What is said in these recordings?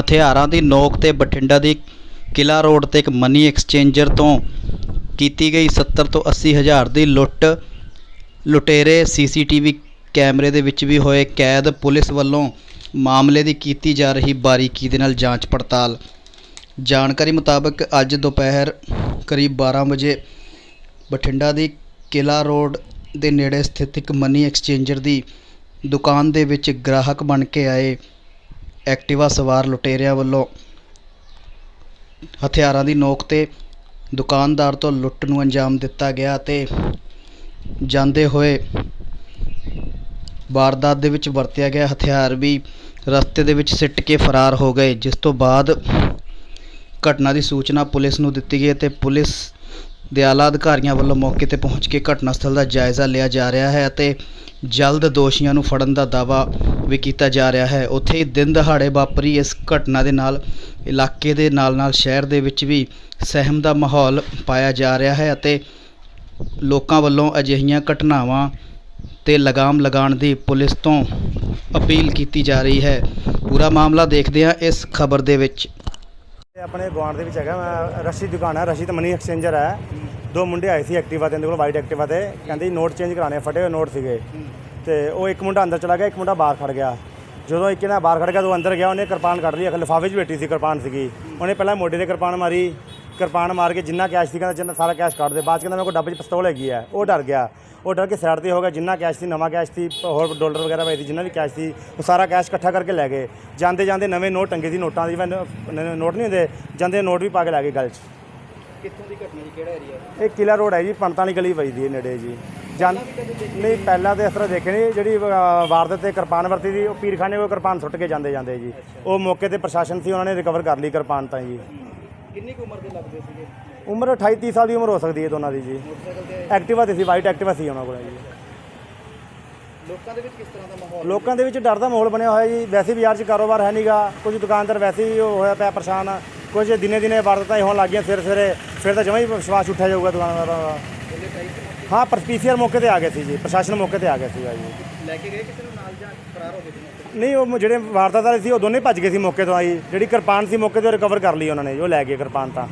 ਹਥਿਆਰਾਂ ਦੀ ਨੋਕ ਤੇ ਬਠਿੰਡਾ ਦੀ ਕਿਲਾ ਰੋਡ ਤੇ ਇੱਕ ਮਨੀ ਐਕਸਚੇਂਜਰ ਤੋਂ ਕੀਤੀ ਗਈ 70 ਤੋਂ 80 ਹਜ਼ਾਰ ਦੀ ਲੁੱਟ। ਲੁਟੇਰੇ ਸੀਸੀਟੀਵੀ ਕੈਮਰੇ ਦੇ ਵਿੱਚ ਵੀ ਹੋਏ ਕੈਦ। ਪੁਲਿਸ ਵੱਲੋਂ ਮਾਮਲੇ ਦੀ ਕੀਤੀ ਜਾ ਰਹੀ ਬਾਰੀਕੀ ਦੇ ਨਾਲ ਜਾਂਚ ਪੜਤਾਲ। ਜਾਣਕਾਰੀ ਮੁਤਾਬਕ ਅੱਜ ਦੁਪਹਿਰ ਕਰੀਬ 12 ਵਜੇ ਬਠਿੰਡਾ ਦੀ ਕਿਲਾ ਰੋਡ ਦੇ ਨੇੜੇ ਸਥਿਤ ਇੱਕ ਮਨੀ ਐਕਸਚੇਂਜਰ ਦੀ ਦੁਕਾਨ ਦੇ ਵਿੱਚ ਗ੍ਰਾਹਕ ਬਣ ਕੇ ਆਏ। ਐਕਟਿਵਾ ਸਵਾਰ ਲੁਟੇਰਿਆਂ ਵੱਲੋਂ ਹਥਿਆਰਾਂ ਦੀ ਨੋਕ ਤੇ ਦੁਕਾਨਦਾਰ ਤੋਂ ਲੁੱਟ ਨੂੰ ਅੰਜਾਮ ਦਿੱਤਾ ਗਿਆ ਅਤੇ ਜਾਂਦੇ ਹੋਏ ਵਾਰਦਾਤ ਦੇ ਵਿੱਚ ਵਰਤਿਆ ਗਿਆ ਹਥਿਆਰ ਵੀ ਰਸਤੇ ਦੇ ਵਿੱਚ ਸਿੱਟ ਕੇ ਫਰਾਰ ਹੋ ਗਏ, ਜਿਸ ਤੋਂ ਬਾਅਦ ਘਟਨਾ ਦੀ ਸੂਚਨਾ ਪੁਲਿਸ ਨੂੰ ਦਿੱਤੀ ਗਈ ਅਤੇ ਪੁਲਿਸ ਦੇ ਆਲਾ ਅਧਿਕਾਰੀਆਂ ਵੱਲੋਂ ਮੌਕੇ ਤੇ ਪਹੁੰਚ ਕੇ ਘਟਨਾ ਸਥਲ ਦਾ ਜਾਇਜ਼ਾ ਲਿਆ ਜਾ ਰਿਹਾ ਹੈ ਅਤੇ ਜਲਦ ਦੋਸ਼ੀਆਂ ਨੂੰ ਫੜਨ ਦਾ ਦਾਅਵਾ ਵੀ ਕੀਤਾ ਜਾ ਰਿਹਾ ਹੈ। ਉੱਥੇ ਹੀ ਦਿਨ ਦਹਾੜੇ ਵਾਪਰੀ ਇਸ ਘਟਨਾ ਦੇ ਨਾਲ, ਇਲਾਕੇ ਦੇ ਨਾਲ ਨਾਲ ਸ਼ਹਿਰ ਦੇ ਵਿੱਚ ਵੀ ਸਹਿਮ ਦਾ ਮਾਹੌਲ ਪਾਇਆ ਜਾ ਰਿਹਾ ਹੈ ਅਤੇ ਲੋਕਾਂ ਵੱਲੋਂ ਅਜਿਹੀਆਂ ਘਟਨਾਵਾਂ ਤੇ ਲਗਾਮ ਲਗਾਉਣ ਦੀ ਪੁਲਿਸ ਤੋਂ ਅਪੀਲ ਕੀਤੀ ਜਾ ਰਹੀ ਹੈ। ਪੂਰਾ ਮਾਮਲਾ ਦੇਖਦੇ ਹਾਂ ਇਸ ਖਬਰ ਦੇ ਵਿੱਚ। ਆਪਣੇ ਗੁਆਂਢ ਦੇ ਵਿੱਚ ਹੈਗਾ ਰਸ਼ੀ ਦੁਕਾਨ ਹੈ, ਰਸ਼ੀ ਤੇ ਮਨੀ ਐਕਸਚੇਂਜਰ ਹੈ। ਦੋ ਮੁੰਡੇ ਆਏ ਸੀ ਐਕਟਿਵਾ ਤੇ ਇਹਦੇ ਕੋਲ ਵਾਈਟ ਐਕਟਿਵਾ ਤੇ। ਕਹਿੰਦੇ ਨੋਟ ਚੇਂਜ ਕਰਾਣੇ ਫਟੇ ਹੋਏ ਨੋਟ ਸੀਗੇ। ਤੇ ਉਹ ਇੱਕ ਮੁੰਡਾ ਅੰਦਰ ਚਲਾ ਗਿਆ ਇੱਕ ਮੁੰਡਾ ਬਾਹਰ ਖੜ ਗਿਆ। ਜਦੋਂ ਇੱਕ ਨੇ ਬਾਹਰ ਖੜ ਗਿਆ ਤਾਂ ਉਹ ਅੰਦਰ ਗਿਆ ਉਹਨੇ ਕਿਰਪਾਨ ਕੱਢ ਲਈ ਅਖਲ ਲਿਫਾਫੇ 'ਚ ਬੈਠੀ ਸੀ ਕਿਰਪਾਨ ਸੀਗੀ। ਉਹਨੇ ਪਹਿਲਾਂ ਮੋਢੇ ਤੇ ਕਿਰਪਾਨ ਮਾਰੀ ਕਿਰਪਾਨ ਮਾਰ ਕੇ ਜਿੰਨਾ ਕੈਸ਼ ਸੀ ਕਹਿੰਦਾ ਜਿੰਨਾ ਸਾਰਾ ਕੈਸ਼ ਕੱਢ ਦੇ। ਬਾਅਦ 'ਚ ਕਹਿੰਦਾ ਮੇਰੇ ਕੋਲ ਡੱਬੇ 'ਚ ਪਿਸਤੌਲ ਹੈਗੀ ਹੈ ਉਹ ਡਰ ਗਿਆ। ਉਹ ਡਰ ਕੇ ਸਾਈਡ ਤੇ ਹੋ ਗਿਆ ਜਿੰਨਾ ਕੈਸ਼ ਸੀ ਨਵਾਂ ਕੈਸ਼ ਸੀ ਹੋਰ ਡਾਲਰ ਵਗੈਰਾ ਪਏ ਸੀ ਜਿੰਨਾ ਵੀ ਕੈਸ਼ ਸੀ ਉਹ ਸਾਰਾ ਕੈਸ਼ ਇਕੱਠਾ ਕਰਕੇ ਲੈ ਗਏ। ਜਾਂਦੇ ਜਾਂਦੇ ਨਵੇਂ ਨੋਟ ਟੰਗੇ ਸੀ ਨੋਟਾਂ ਦੀ ਮੈਂ ਨੋਟ ਨਹੀਂ ਹੁੰਦੇ ਜਾਂਦੇ ਨੋਟ ਵੀ ਪਾ ਕੇ ਲੈ ਗਏ ਗਲ 'ਚ। ਕਿੱਥੋਂ ਦੀ ਘਟਨਾ ਜੀ? ਕਿਹੜਾ ਏਰੀਆ ਇਹ ਕਿਲਾ ਰੋਡ ਹੈ ਜੀ ਪੰਤਾਂ ਵਾਲੀ ਗਲੀ ਵੱਜਦੀ ਹੈ ਨੇੜੇ ਜੀ। ਜਾਂ ਨਹੀਂ ਪਹਿਲਾਂ ਤੇ ਇਸ ਤਰ੍ਹਾਂ ਦੇਖੇ ਨਹੀਂ ਜਿਹੜੀ ਵਾਰਦਾਤ ਤੇ ਕਿਰਪਾਨ ਵਰਤੀ ਸੀ ਉਹ ਪੀਰਖਾਨੇ ਕੋਲ ਕਿਰਪਾਨ ਸੁੱਟ ਕੇ ਜਾਂਦੇ ਜਾਂਦੇ ਜੀ। ਉਹ ਮੌਕੇ ਤੇ ਪ੍ਰਸ਼ਾਸਨ ਸੀ ਉਹਨਾਂ ਨੇ ਰਿਕਵਰ ਕਰ ਲਈ ਕਿਰਪਾਨ ਤਾਂ ਜੀ। ਕਿੰਨੀ ਕੁ ਉਮਰ ਦੇ ਲੱਗਦੇ ਸੀਗੇ? ਉਮਰ 28 30 ਸਾਲ ਦੀ ਉਮਰ ਹੋ ਸਕਦੀ ਹੈ ਦੋਨਾਂ ਦੀ ਜੀ। ਐਕਟਿਵਾ ਤੇ ਸੀ ਵਾਈਟ ਐਕਟਿਵਾ ਸੀ ਉਹਨਾਂ ਕੋਲ ਜੀ। ਲੋਕਾਂ ਦੇ ਵਿੱਚ ਕਿਸ ਤਰ੍ਹਾਂ ਦਾ ਮਾਹੌਲ ਲੋਕਾਂ ਦੇ ਵਿੱਚ ਡਰ ਦਾ ਮਾਹੌਲ ਬਣਿਆ ਹੋਇਆ ਜੀ। ਵੈਸੇ ਵੀ ਯਾਰ 'ਚ ਕਾਰੋਬਾਰ ਹੈ ਨਹੀਂਗਾ ਕੁਝ ਦੁਕਾਨਦਾਰ ਵੈਸੇ ਹੀ ਹੋਇਆ ਪਿਆ ਪਰੇਸ਼ਾਨ। ਕੁਝ ਦਿਨੇ ਦਿਨੇ ਵਾਰਦਾਤਾਂ ਹੀ ਹੋਣ ਲੱਗੀਆਂ ਸਵੇਰੇ ਸਵੇਰੇ ਫਿਰ ਤਾਂ ਜਮਾਂ ਹੀ ਵਿਸ਼ਵਾਸ ਉੱਠਿਆ ਜਾਊਗਾ ਦੁਕਾਨਦਾਰਾਂ ਦਾ। ਹਾਂ ਪਰ ਪੀਸੀਆਰ ਮੌਕੇ ਤੇ ਆ ਗਏ ਸੀ ਜੀ ਪ੍ਰਸ਼ਾਸਨ ਮੌਕੇ ਤੇ ਆ ਗਿਆ ਸੀਗਾ ਜੀ। ਲੈ ਕੇ ਗਏ ਕਿਸੇ ਨੂੰ ਨਾਲ ਜਾਂ ਫਰਾਰ ਹੋ ਗਏ ਸੀ ਨਹੀਂ ਉਹ ਜਿਹੜੇ ਵਾਰਦਾਤ ਵਾਲੇ ਸੀ ਉਹ ਦੋਨੇ ਭੱਜ ਗਏ ਸੀ ਮੌਕੇ ਤੋਂ ਆਈ। ਜਿਹੜੀ ਕਿਰਪਾਨ ਸੀ ਮੌਕੇ ਤੋਂ ਰਿਕਵਰ ਕਰ ਲਈ ਉਹਨਾਂ ਨੇ ਉਹ ਲੈ ਗਏ ਕਿਰਪਾਨ ਤਾਂ।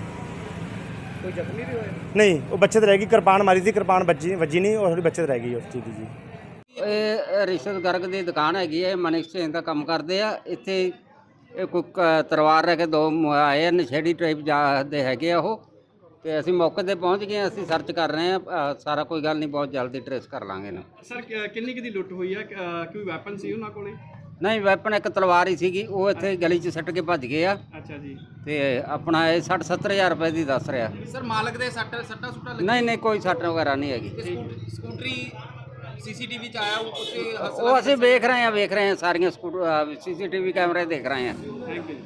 ਕੋਈ ਜ਼ਖਮੀ ਵੀ ਹੋਏ? ਨਹੀਂ ਉਹ ਬੱਚੇ ਤੇ ਰਹਿ ਗਈ ਕਿਰਪਾਨ ਮਾਰੀ ਸੀ ਕਿਰਪਾਨ ਵੱਜੀ ਵੱਜੀ ਨਹੀਂ ਉਹ ਥੋੜੀ ਬੱਚੇ ਤੇ ਰਹਿ ਗਈ ਉਸ ਚੀਜ਼ ਦੀ ਜੀ। ਇਹ ਰਿਸ਼ਵਤ ਗਰਗ ਦੀ ਦੁਕਾਨ ਹੈਗੀ ਹੈ ਮਨੀ ਐਕਸਚੇਂਜ ਦਾ ਕੰਮ ਕਰਦੇ ਆ। ਇੱਥੇ ਇਹ ਕੋਈ ਕ- ਤਲਵਾਰ ਰਹਿ ਕੇ ਦੋ ਮ- ਆਏ ਆ ਨਸ਼ੇੜੀ ਟਾਈਪ ਦੇ ਹੈਗੇ ਆ ਉਹ। ਤੇ ਅਸੀਂ ਮੌਕੇ ਤੇ ਪਹੁੰਚ ਗਏ ਹਾਂ, ਅਸੀਂ ਸਰਚ ਕਰ ਰਹੇ ਆ ਸਾਰਾ ਕੋਈ ਗੱਲ ਨਹੀਂ ਬਹੁਤ ਜਲਦੀ ਟਰੇਸ ਕਰ ਲਾਂਗੇ ਇਹਨੂੰ। ਸਰ ਕਿ- ਕਿੰਨੀ ਕੁ ਦੀ ਲੁੱਟ ਹੋਈ ਹੈ ਕੋਈ ਵੈਪਨ ਸੀ ਉਹਨਾਂ ਕੋਲੇ? ਨਹੀਂ ਵੈਪਨ ਇੱਕ ਤਲਵਾਰ ਹੀ ਸੀਗੀ ਉਹ ਇੱਥੇ ਗਲੀ 'ਚ ਸੱਟ ਕੇ ਭੱਜ ਗਏ ਆ। ਅੱਛਾ ਜੀ। ਤੇ ਆਪਣਾ ਇਹ 60 70000 ਰੁਪਏ ਦੀ ਦੱਸ ਰਿਹਾ। ਸਰ ਮਾਲਕ ਦੇ ਸੱਟ ਸੱਟਾ ਸੁੱਟਾ ਨਹੀਂ ਨਹੀਂ ਕੋਈ ਸੱਟ ਵਗੈਰਾ ਨਹੀਂ ਹੈਗੀ। ਸਕੂਟਰੀ ਸੀਸੀਟੀਵੀ ਚ ਆਇਆ ਉਹ ਕੁਝ ਉਹ ਅਸੀਂ ਵੇਖ ਰਹੇ ਆ ਵੇਖ ਰਹੇ ਆ ਸਾਰੀਆਂ ਸਕੂਟਰ ਸੀਸੀਟੀਵੀ ਕੈਮਰੇ ਦੇਖ ਰਹੇ ਆ ਥੈਂਕ ਯੂ